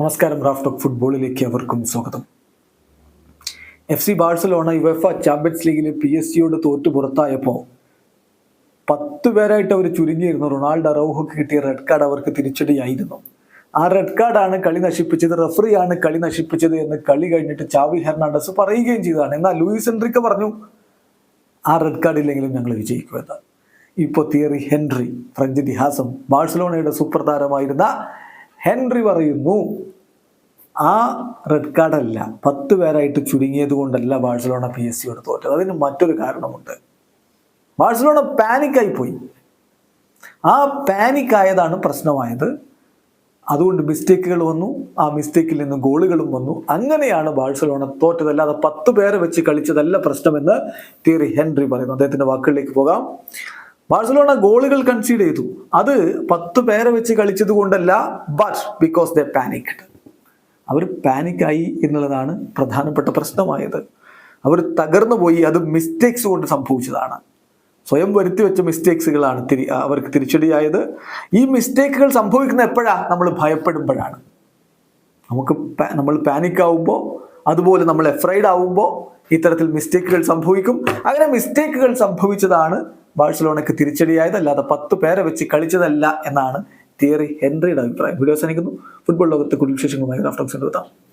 നമസ്കാരം Raf talk ഫുട്ബോളിലേക്ക് അവർക്കും സ്വാഗതം. F C Barcelona UEFA champions ലീഗിൽ പി എസ് സിയോട് തോറ്റു പുറത്തായപ്പോൾ പത്ത് പേരായിട്ട് അവർ ചുരുങ്ങിയിരുന്നു. റൊണാൾഡോ അറൗഹോക്ക് കിട്ടിയ റെഡ് കാർഡ് അവർക്ക് തിരിച്ചടിയായിരുന്നു. ആ റെഡ് കാർഡാണ് കളി നശിപ്പിച്ചത് റഫറിയാണ് കളി നശിപ്പിച്ചത് എന്ന് കളി കഴിഞ്ഞിട്ട് ചാവി ഹെർണാണ്ടസ് പറയുകയും ചെയ്തതാണ്. എന്നാൽ ലൂയിസ് ഹെൻറിക്ക് പറഞ്ഞു ആ റെഡ് കാർഡ് ഇല്ലെങ്കിലും ഞങ്ങൾ വിജയിക്കുമെന്ന്. ഇപ്പോൾ തിയറി ഹെൻറി ഫ്രഞ്ച് ഇതിഹാസം ബാഴ്സലോണയുടെ സൂപ്പർ താരമായിരുന്ന ഹെൻറി പറയുന്നു ആ റെഡ് കാർഡല്ല പത്ത് പേരായിട്ട് ചുരുങ്ങിയത് കൊണ്ടല്ല ബാഴ്സലോണ പി എസ് സിയോട് തോറ്റത്. അതിന് മറ്റൊരു കാരണമുണ്ട്. ബാഴ്സലോണ പാനിക്കായി പോയി. ആ പാനിക്കായതാണ് പ്രശ്നമായത്. അതുകൊണ്ട് മിസ്റ്റേക്കുകൾ വന്നു. ആ മിസ്റ്റേക്കിൽ നിന്ന് ഗോളുകളും വന്നു. അങ്ങനെയാണ് ബാഴ്സലോണ തോറ്റതല്ലാതെ പത്ത് പേരെ വെച്ച് കളിച്ചതല്ല പ്രശ്നമെന്ന് തിയറി ഹെൻറി പറയുന്നു. അദ്ദേഹത്തിന്റെ വാക്കുകളിലേക്ക് പോകാം. ബാഴ്സലോണ ഗോളുകൾ കൺസീഡ് ചെയ്തു. അത് പത്ത് പേരെ വെച്ച് കളിച്ചത് കൊണ്ടല്ല ബട്ട് ബിക്കോസ് ദ പാനിക്ഡ് അവർ പാനിക്കായി എന്നുള്ളതാണ് പ്രധാനപ്പെട്ട പ്രശ്നമായത്. അവർ തകർന്നു പോയി അത് മിസ്റ്റേക്സ് കൊണ്ട് സംഭവിച്ചതാണ്. സ്വയം വരുത്തി വെച്ച മിസ്റ്റേക്സുകളാണ് തിരി അവർക്ക് തിരിച്ചടിയായത്. ഈ മിസ്റ്റേക്കുകൾ സംഭവിക്കുന്ന എപ്പോഴാണ് നമ്മൾ ഭയപ്പെടുമ്പോഴാണ്. നമുക്ക് നമ്മൾ പാനിക് ആവുമ്പോൾ അതുപോലെ നമ്മൾ എഫ്രൈഡ് ആവുമ്പോൾ ഇത്തരത്തിൽ മിസ്റ്റേക്കുകൾ സംഭവിക്കും. അങ്ങനെ മിസ്റ്റേക്കുകൾ സംഭവിച്ചതാണ് ബാഴ്സലോണയ്ക്ക് തിരിച്ചടിയായത് അല്ലാതെ പത്ത് പേരെ വെച്ച് കളിച്ചതല്ല എന്നാണ് തിയറി ഹെൻറിയുടെ അഭിപ്രായം. വീഡിയോ അവസാനിക്കുന്നു. ഫുട്ബോൾ ലോകത്തെ കൂടുതൽ വിശേഷങ്ങളുമായി എത്താം.